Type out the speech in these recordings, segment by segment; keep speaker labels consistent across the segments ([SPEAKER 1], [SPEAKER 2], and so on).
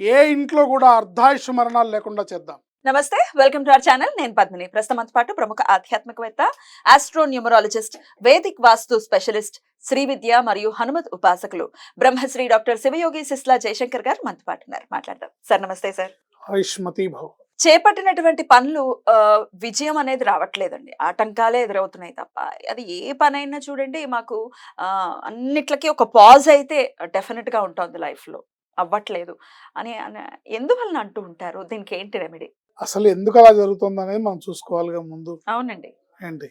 [SPEAKER 1] ఏ ఇంట్లో కూడా అర్ధాయుష్ మరణాలు లేకుండా చేద్దాం.
[SPEAKER 2] నమస్తే వెల్కమ్ టు అవర్ ఛానల్. నేను పద్మిని. ప్రస్తుతం పాటు ప్రముఖ ఆధ్యాత్మికవేత్త astro numerologist Vedic vastu specialist Shri Vidya మరియు హనుమత్ ఉపాసకులు బ్రహ్మశ్రీ డాక్టర్ శివయోగి సిస్లా జయశంకర్ గారు మనతో పాటు ఉన్నారు. మాట్లాడదాం. సార్ నమస్తే సార్.
[SPEAKER 1] ఆయుష్మతి భవ.
[SPEAKER 2] చేపట్టినటువంటి పనులు విజయం అనేది రావట్లేదండి. ఆటంకాలే ఎదురవుతున్నాయి తప్ప అది ఏ పనైనా చూడండి మాకు అన్నిట్లకి ఒక పాజ్ అయితే డెఫినెట్గా ఉంటుంది లైఫ్లో అవ్వట్లేదు అని ఎందువలన అంటూ ఉంటారు? దీనికి ఏంటి రెమెడీ?
[SPEAKER 1] అసలు ఎందుకు అలా జరుగుతుంది అనేది మనం చూసుకోవాలిగా ముందు.
[SPEAKER 2] అవునండి.
[SPEAKER 1] ఏంటి.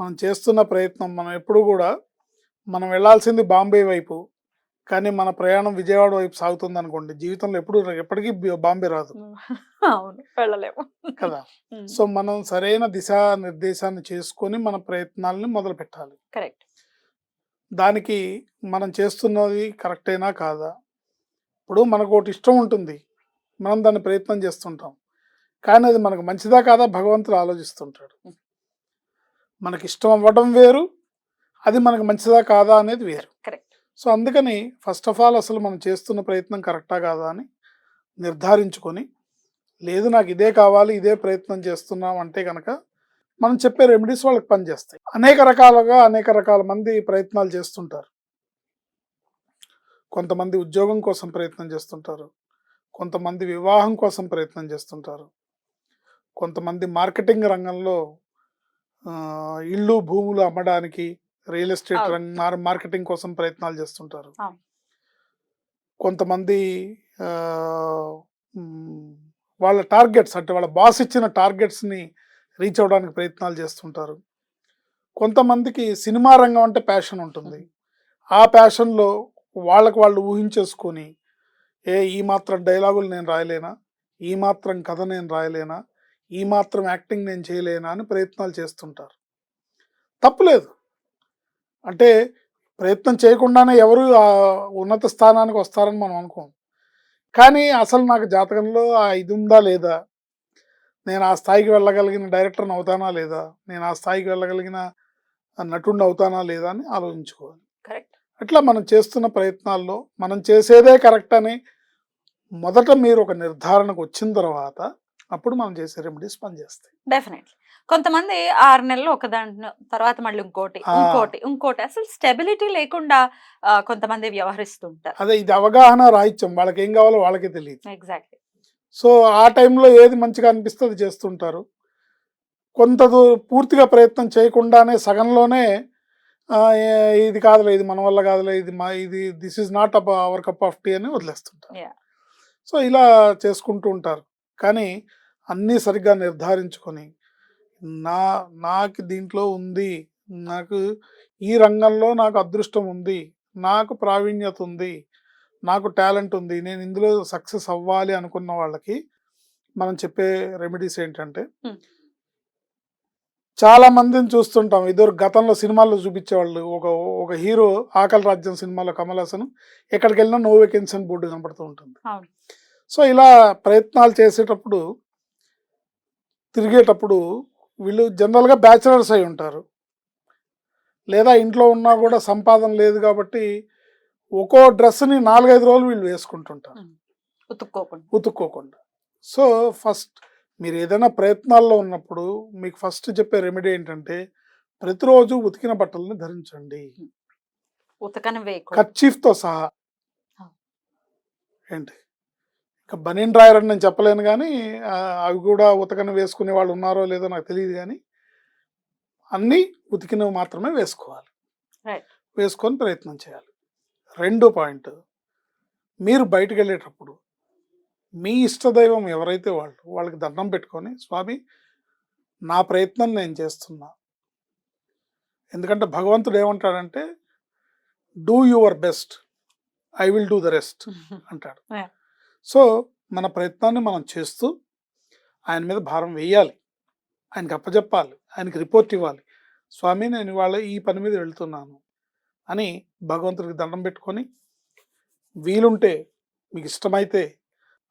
[SPEAKER 1] మనం చేస్తున్న ప్రయత్నం మనం ఎప్పుడు కూడా మనం వెళ్ళాల్సింది బాంబే వైపు కానీ మన ప్రయాణం విజయవాడ వైపు సాగుతుంది అనుకోండి జీవితంలో ఎప్పుడు ఎప్పటికీ బాంబే రాదు.
[SPEAKER 2] అవును. వెళ్ళలేము.
[SPEAKER 1] కదా? సో మనం సరైన దిశా నిర్దేశాన్ని చేసుకొని మన ప్రయత్నాలని మొదలు పెట్టాలి
[SPEAKER 2] కరెక్ట్.
[SPEAKER 1] దానికి మనం చేస్తున్నది కరెక్టేనా కాదా? ఇప్పుడు మనకు ఒకటి ఇష్టం ఉంటుంది. మనం దాన్ని ప్రయత్నం చేస్తుంటాం. కానీ అది మనకు మంచిదా కాదా భగవంతుడు ఆలోచిస్తుంటాడు. మనకి ఇష్టం అవ్వడం వేరు అది మనకు మంచిదా కాదా అనేది వేరు.
[SPEAKER 2] కరెక్ట్.
[SPEAKER 1] సో అందుకని ఫస్ట్ ఆఫ్ ఆల్ అసలు మనం చేస్తున్న ప్రయత్నం కరెక్టా కాదా అని నిర్ధారించుకొని లేదు నాకు ఇదే కావాలి ఇదే ప్రయత్నం చేస్తున్నాం అంటే కనుక మనం చెప్పే రెమెడీస్ వాళ్ళకి పనిచేస్తాయి. అనేక రకాలుగా అనేక రకాల మంది ప్రయత్నాలు చేస్తుంటారు. కొంతమంది ఉద్యోగం కోసం ప్రయత్నం చేస్తుంటారు. కొంతమంది వివాహం కోసం ప్రయత్నం చేస్తుంటారు. కొంతమంది మార్కెటింగ్ రంగంలో ఇళ్ళు భూములు అమ్మడానికి రియల్ ఎస్టేట్. రంగ మార్- మార్కెటింగ్ కోసం ప్రయత్నాలు చేస్తుంటారు. కొంతమంది వాళ్ళ టార్గెట్స్ అంటే వాళ్ళ బాస్ ఇచ్చిన టార్గెట్స్ని రీచ్ అవ్వడానికి ప్రయత్నాలు చేస్తుంటారు. కొంతమందికి సినిమా రంగం అంటే ప్యాషన్ ఉంటుంది. ఆ ప్యాషన్లో వాళ్ళకు వాళ్ళు ఊహించేసుకొని ఏ ఈ మాత్రం డైలాగులు నేను రాయలేనా? ఈ మాత్రం కథ నేను రాయలేనా? ఈ మాత్రం యాక్టింగ్ నేను చేయలేనా? అని ప్రయత్నాలు చేస్తుంటారు. తప్పులేదు అంటే ప్రయత్నం చేయకుండానే ఎవరు ఆ ఉన్నత స్థానానికి వస్తారని మనం అనుకోం. కానీ అసలు నాకు జాతకంలో ఆ ఇది ఉందా లేదా? నేను ఆ స్థాయికి వెళ్ళగలిగిన డైరెక్టర్ని అవుతానా లేదా? నేను ఆ స్థాయికి వెళ్ళగలిగిన నటుడిని అవుతానా లేదా అని ఆలోచించుకోవాలి.
[SPEAKER 2] కరెక్ట్.
[SPEAKER 1] అట్లా మనం చేస్తున్న ప్రయత్నాల్లో మనం చేసేదే కరెక్ట్ అని మొదట మీరు ఒక నిర్ధారణకు వచ్చిన తర్వాత అప్పుడు మనం చేసే రెమెడీస్ పనిచేస్తాయి.
[SPEAKER 2] డెఫినెట్లీ కొంతమంది ఆరు నెలలు ఒక దాంట్లో తర్వాత మళ్ళీ ఇంకోటి. ఇంకోటి ఇంకోటి. అసలు స్టెబిలిటీ లేకుండా కొంతమంది వ్యవహరిస్తుంటారు.
[SPEAKER 1] అదే ఇది అవగాహన రాహిత్యం. వాళ్ళకి ఏం కావాలో వాళ్ళకే తెలియదు.
[SPEAKER 2] ఎగ్జాక్ట్లీ
[SPEAKER 1] సో ఆ టైంలో ఏది మంచిగా అనిపిస్తే అది చేస్తుంటారు. కొంత పూర్తిగా ప్రయత్నం చేయకుండానే సగంలోనే ఇది కాదులే ఇది మన వల్ల కాదులే ఇది మా ఇది దిస్ ఈజ్ నాట్ అబ్ అవర్ కప్ ఆఫ్ టీ అని వదిలేస్తుంటారు. సో ఇలా చేసుకుంటూ ఉంటారు కానీ అన్నీ సరిగ్గా నిర్ధారించుకొని నా నాకు దీంట్లో ఉంది నాకు ఈ రంగంలో నాకు అదృష్టం ఉంది నాకు ప్రావీణ్యత ఉంది నాకు టాలెంట్ ఉంది నేను ఇందులో సక్సెస్ అవ్వాలి అనుకున్న వాళ్ళకి మనం చెప్పే రెమెడీస్ ఏంటంటే
[SPEAKER 2] Hmm.
[SPEAKER 1] చాలా మందిని చూస్తుంటాం. ఇద్దరు గతంలో సినిమాల్లో చూపించేవాళ్ళు. ఒక ఒక హీరో ఆకలి రాజ్యం సినిమాలో కమల్ హాసన్ ఎక్కడికి వెళ్ళినా నో వేకెన్సీ అని బోర్డు కనపడుతూ ఉంటుంది. సో ఇలా ప్రయత్నాలు చేసేటప్పుడు తిరిగేటప్పుడు వీళ్ళు జనరల్గా బ్యాచిలర్స్ అయి ఉంటారు. లేదా ఇంట్లో ఉన్నా కూడా సంపాదన లేదు కాబట్టి ఒక్కో డ్రెస్ని నాలుగైదు రోజులు వీళ్ళు వేసుకుంటుంటారు.
[SPEAKER 2] ఉతుక్కోకుండా.
[SPEAKER 1] ఉతుక్కోకుండా. సో ఫస్ట్ మీరు ఏదైనా ప్రయత్నాల్లో ఉన్నప్పుడు మీకు ఫస్ట్ చెప్పే రెమెడీ ఏంటంటే ప్రతిరోజు ఉతికిన బట్టలని ధరించండి. కర్చీఫ్తో సహా. ఏంటి? ఇక బనీన్ డ్రాయర్ అని నేను చెప్పలేను కానీ అవి కూడా ఉతకని వేసుకునే వాళ్ళు ఉన్నారో లేదో నాకు తెలియదు కానీ అన్నీ ఉతికినవి మాత్రమే వేసుకోవాలి. వేసుకొని ప్రయత్నం చేయాలి. రెండో పాయింట్ మీరు బయటకు వెళ్ళేటప్పుడు మీ ఇష్టదైవం ఎవరైతే వాళ్ళు వాళ్ళకి దండం పెట్టుకొని స్వామి నా ప్రయత్నం నేను చేస్తున్నా. ఎందుకంటే భగవంతుడు ఏమంటాడంటే do your best I will do the rest అంటాడు. సో మన ప్రయత్నాన్ని మనం చేస్తూ ఆయన మీద భారం వేయాలి. ఆయనకి అప్పచెప్పాలి ఆయనకి రిపోర్ట్ ఇవ్వాలి. స్వామి నేను ఇవాళ ఈ పని మీద వెళ్తున్నాను. అని భగవంతుడికి దండం పెట్టుకొని వీలుంటే మీకు ఇష్టమైతే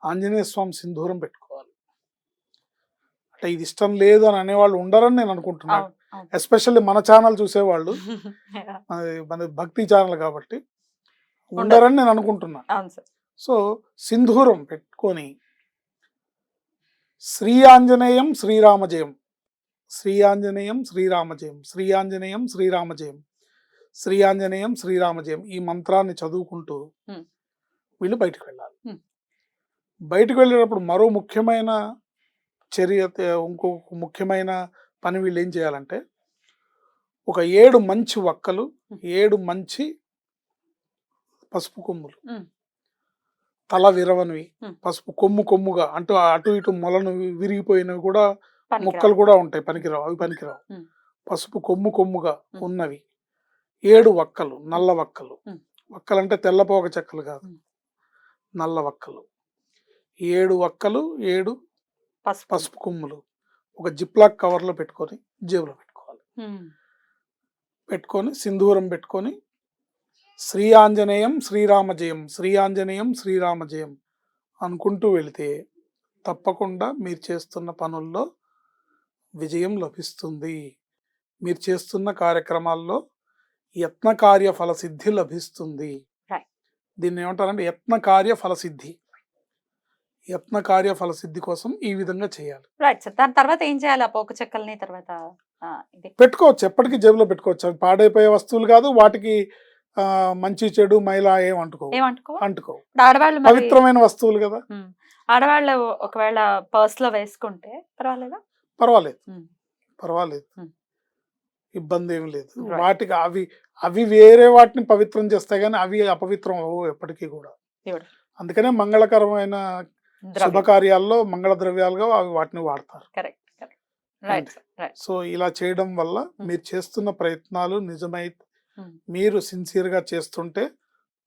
[SPEAKER 1] ఆంజనేయ స్వామి సింధూరం పెట్టుకోవాలి. అంటే ఇది ఇష్టం లేదు అని అనేవాళ్ళు ఉండరని నేను అనుకుంటున్నాను. ఎస్పెషల్లీ మన ఛానల్ చూసేవాళ్ళు. మనది భక్తి ఛానల్ కాబట్టి ఉండరని నేను అనుకుంటున్నాను సో సింధూరం పెట్టుకొని శ్రీ ఆంజనేయం శ్రీరామజయం శ్రీ ఆంజనేయం శ్రీరామజయం శ్రీ ఆంజనేయం శ్రీరామజయం శ్రీ ఆంజనేయం శ్రీరామజయం ఈ మంత్రాన్ని చదువుకుంటూ. వీళ్ళు బయటకు వెళ్ళాలి. బయటకు వెళ్ళేటప్పుడు మరో ముఖ్యమైన చర్య ఇంకో ముఖ్యమైన పని వీళ్ళు ఏం చేయాలంటే ఒక ఏడు మంచి వక్కలు. ఏడు మంచి పసుపు కొమ్ములు. తల విరవనివి. పసుపు కొమ్ము కొమ్ముగా అంటూ అటు ఇటు మొలను విరిగిపోయినవి కూడా. మొక్కలు కూడా ఉంటాయి పనికిరావు అవి పనికిరావు. పసుపు కొమ్ము కొమ్ముగా. ఉన్నవి ఏడు వక్కలు నల్ల వక్కలు. వక్కలంటే తెల్లపోక చెక్కలు కాదు. నల్ల వక్కలు ఏడు వక్కలు ఏడు
[SPEAKER 2] పసుపు.
[SPEAKER 1] కొమ్ములు. ఒక జిప్లాక్ కవర్లో పెట్టుకొని జేబులో పెట్టుకోవాలి. పెట్టుకొని సింధూరం పెట్టుకొని శ్రీ ఆంజనేయం శ్రీరామజయం శ్రీ ఆంజనేయం శ్రీరామజయం అనుకుంటూ వెళితే తప్పకుండా మీరు చేస్తున్న పనుల్లో విజయం లభిస్తుంది. మీరు చేస్తున్న కార్యక్రమాల్లో యత్న కార్య ఫలసిద్ధి లభిస్తుంది. దీన్ని ఏమంటారంటే యత్న కార్య ఫలసిద్ధి యత్న కార్య ఫలసిద్ధి కోసం ఈ విధంగా చేయాలి.
[SPEAKER 2] రైట్ సార్ దాని తర్వాత ఏం చేయాలి? ఆ పోక చెక్కల్ని తర్వాత
[SPEAKER 1] పెట్టుకోవచ్చు. ఎప్పటికీ జేబులో పెట్టుకోవచ్చు. అవి పాడైపోయే వస్తువులు కాదు వాటికి మంచి చెడు మైల ఏం అంటుకో అంటుకో
[SPEAKER 2] ఆడవాళ్ళు
[SPEAKER 1] పవిత్రమైన వస్తువులు కదా?
[SPEAKER 2] ఆడవాళ్ళు ఒకవేళ పర్స్లో వేసుకుంటే పర్వాలేదా?
[SPEAKER 1] పర్వాలేదు. పర్వాలేదు. ఇబ్బంది ఏమి లేదు. వాటికి అవి అవి వేరే వాటిని పవిత్రం చేస్తాయి కానీ అవి అపవిత్రం అవ్వవు ఎప్పటికీ కూడా. అందుకనే మంగళకరమైన శుభకార్యాల్లో మంగళ ద్రవ్యాలుగా అవి వాటిని వాడతారు.
[SPEAKER 2] కరెక్ట్
[SPEAKER 1] సో ఇలా చేయడం వల్ల. మీరు చేస్తున్న ప్రయత్నాలు నిజమై. మీరు సిన్సియర్గా చేస్తుంటే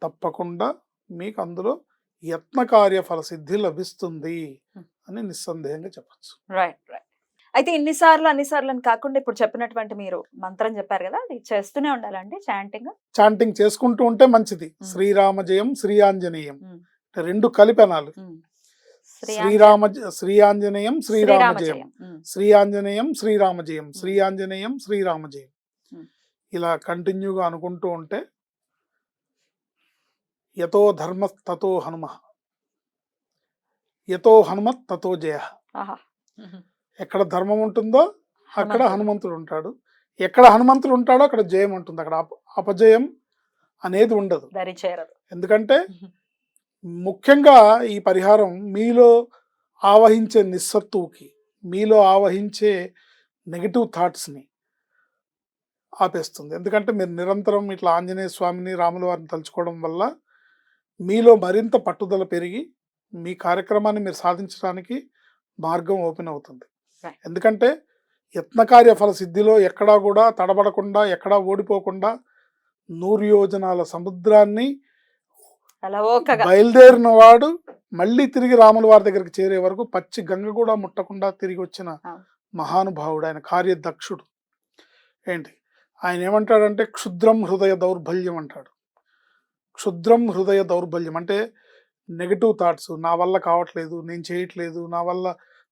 [SPEAKER 1] తప్పకుండా మీకు అందులో యత్న కార్య ఫలసిద్ధి లభిస్తుంది. అని నిస్సందేహంగా చెప్పచ్చు.
[SPEAKER 2] Right right. అయితే ఇన్నిసార్లు అన్నిసార్లు అని కాకుండా ఇప్పుడు చెప్పినటువంటి మీరు మంత్రం చెప్పారు కదా అది చేస్తూనే ఉండాలండి చాంటింగ్.
[SPEAKER 1] చాంటింగ్ చేసుకుంటూ ఉంటే మంచిది. శ్రీరామ జయం శ్రీ ఆంజనేయం రెండు కలిపి అనాలి శ్రీరామ శ్రీ ఆంజనేయం శ్రీరామ జయం శ్రీ ఆంజనేయం శ్రీరామ జయం శ్రీ ఆంజనేయం శ్రీరామ జయం
[SPEAKER 2] Hmm.
[SPEAKER 1] ఇలా కంటిన్యూగా అనుకుంటూ ఉంటే యతో ధర్మ తతో హనుమ. యతో హనుమత్ తతో జయ. ఎక్కడ ధర్మం ఉంటుందో అక్కడ
[SPEAKER 2] హనుమంతుడు.
[SPEAKER 1] ఉంటాడు. ఎక్కడ హనుమంతుడు ఉంటాడో అక్కడ జయం ఉంటుంది. అక్కడ అప- అపజయం అనేది ఉండదు. ఎందుకంటే ముఖ్యంగా ఈ పరిహారం మీలో ఆవహించే నిస్సత్తువుకి మీలో ఆవహించే నెగిటివ్ థాట్స్ని ఆపేస్తుంది ఎందుకంటే మీరు నిరంతరం ఇట్లా ఆంజనేయ స్వామిని రాముల వారిని తలుచుకోవడం వల్ల మీలో మరింత పట్టుదల పెరిగి మీ కార్యక్రమాన్ని మీరు సాధించడానికి మార్గం ఓపెన్ అవుతుంది. ఎందుకంటే యత్నకార్య ఫల సిద్ధిలో ఎక్కడా కూడా తడబడకుండా ఎక్కడా ఓడిపోకుండా నూరు యోజనాల సముద్రాన్ని
[SPEAKER 2] అలా ఓకగా.
[SPEAKER 1] బయలుదేరిన వాడు మళ్ళీ తిరిగి రాముల వారి దగ్గరికి చేరే వరకు పచ్చి గంగ కూడా ముట్టకుండా తిరిగి వచ్చిన. మహానుభావుడు ఆయన కార్యదక్షుడు. ఏంటి? ఆయన ఏమంటాడంటే క్షుద్రం హృదయ దౌర్బల్యం అంటాడు. క్షుద్రం హృదయ దౌర్బల్యం అంటే నెగటివ్ థాట్స్ నా వల్ల కావట్లేదు నేను చేయట్లేదు నా వల్ల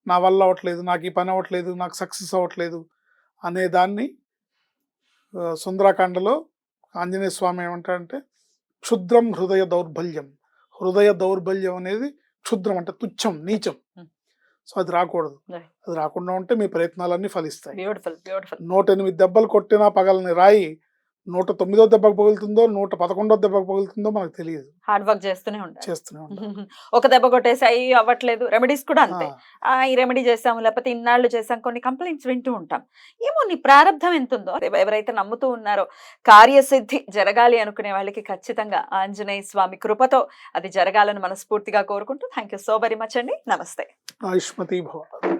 [SPEAKER 1] నా వల్ల అవ్వట్లేదు నాకు ఈ పని అవ్వట్లేదు నాకు సక్సెస్ అవ్వట్లేదు అనే దాన్ని సుందరాకాండలో ఆంజనేయ స్వామి ఏమంటాడంటే క్షుద్రం హృదయ దౌర్బల్యం. హృదయ దౌర్బల్యం అనేది క్షుద్రం అంటే తుచ్చం నీచం. సో అది రాకూడదు. అది రాకుండా ఉంటే మీ ప్రయత్నాలన్నీ ఫలిస్తాయి. నూట ఎనిమిది దెబ్బలు కొట్టినా పగలని రాయి నూట తొమ్మిదో దెబ్బకు పగులుతుందో నూట పదకొండో దెబ్బకు పగులుతుందో మనకు తెలియదు.
[SPEAKER 2] హార్డ్ వర్క్ చేస్తూనే ఉండాలి.
[SPEAKER 1] చేస్తూనే
[SPEAKER 2] ఒక దెబ్బ కొట్టేసి అయ్యి అవ్వట్లేదు రెమెడీస్ కూడా అంతే. ఈ రెమెడీ చేసాము లేకపోతే ఇన్నాళ్ళు చేసాం కొన్ని కంప్లైంట్స్ వింటూ ఉంటాం. ఏమో నీ ప్రారంధం ఎంత ఉందో ఎవ- ఎవరైతే నమ్ముతూ ఉన్నారో కార్యసిద్ధి జరగాలి అనుకునే వాళ్ళకి ఖచ్చితంగా ఆంజనేయ స్వామి కృపతో అది జరగాలని మనస్ఫూర్తిగా కోరుకుంటూ thank you so very much అండి. నమస్తే.
[SPEAKER 1] ఆయుష్మతి భవ.